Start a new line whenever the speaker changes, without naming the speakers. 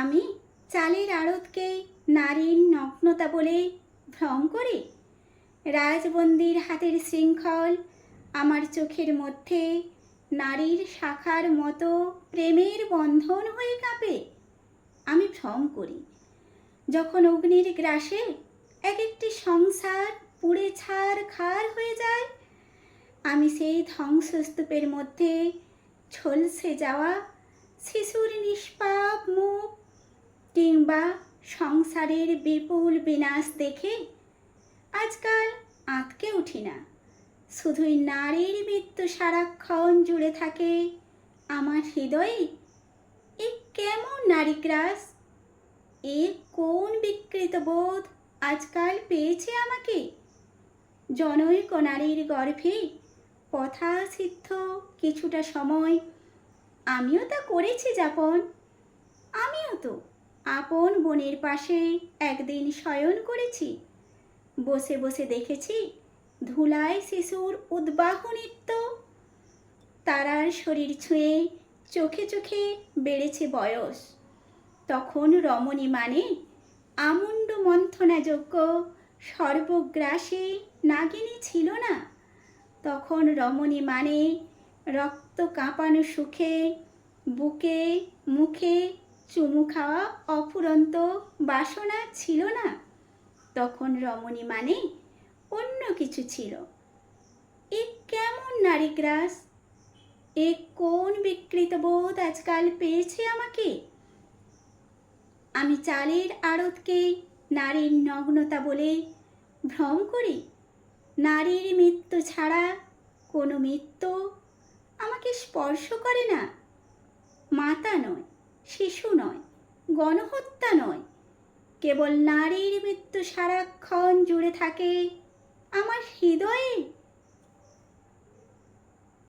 আমি চালের আড়তকে নারীর নগ্নতা বলে ভ্রম করি? রাজবন্দির হাতের শৃঙ্খল আমার চোখের মধ্যে নারীর শাখার মতো প্রেমের বন্ধন হয়ে কাঁপে। আমি ভ্রম করি। যখন অগ্নির গ্রাসে এক একটি সংসার পুড়ে ছাড় খার হয়ে যায়, আমি সেই ধ্বংসস্তূপের মধ্যে ঝলসে যাওয়া শিশুর নিষ্পাপ মুখ কিংবা সংসারের বিপুল বিনাশ দেখে আজকাল আঁতকে উঠি না। শুধুই নারীর মৃত্যু সারাক্ষণ জুড়ে থাকে আমার হৃদয়ে। এ কেমন নারীগ্রাস? এ কোন বিকৃত বোধ আজকাল পেয়েছে আমাকে? জনৈক নারীর গর্ভে কথা সিদ্ধ কিছুটা সময় আমিও তা করেছি যাপন, আমিও তো আপন বোনের পাশে একদিন শয়ন করেছি। বসে বসে দেখেছি ধুলায় শিশুর উদ্বাহ নৃত্য। তারার শরীর ছুঁয়ে চোখে চোখে বেড়েছে বয়স। তখন রমণী মানে আমুণ্ড মন্থনাযোগ্য সর্বগ্রাসী নাগিনী ছিল না। তখন রমণী মানে রক্ত কাঁপানো সুখে, বুকে, মুখে চুমু খাওয়া অফুরন্ত বাসনা ছিল না। তখন রমণী মানে অন্য কিছু ছিল। এ কেমন নারী গ্রাস এ কোন বিকৃত বোধ আজকাল পেয়েছে আমাকে? আমি চালের আড়তকে নারীর নগ্নতা বলে ভ্রম করি। নারীর মৃত্যু ছাড়া কোনো মৃত্যু আমাকে স্পর্শ করে না। মাতা নয় শিশু নয় গণহত্যা নয়। কেবল নারীর মৃত্যু সারাক্ষণ জুড়ে থাকে।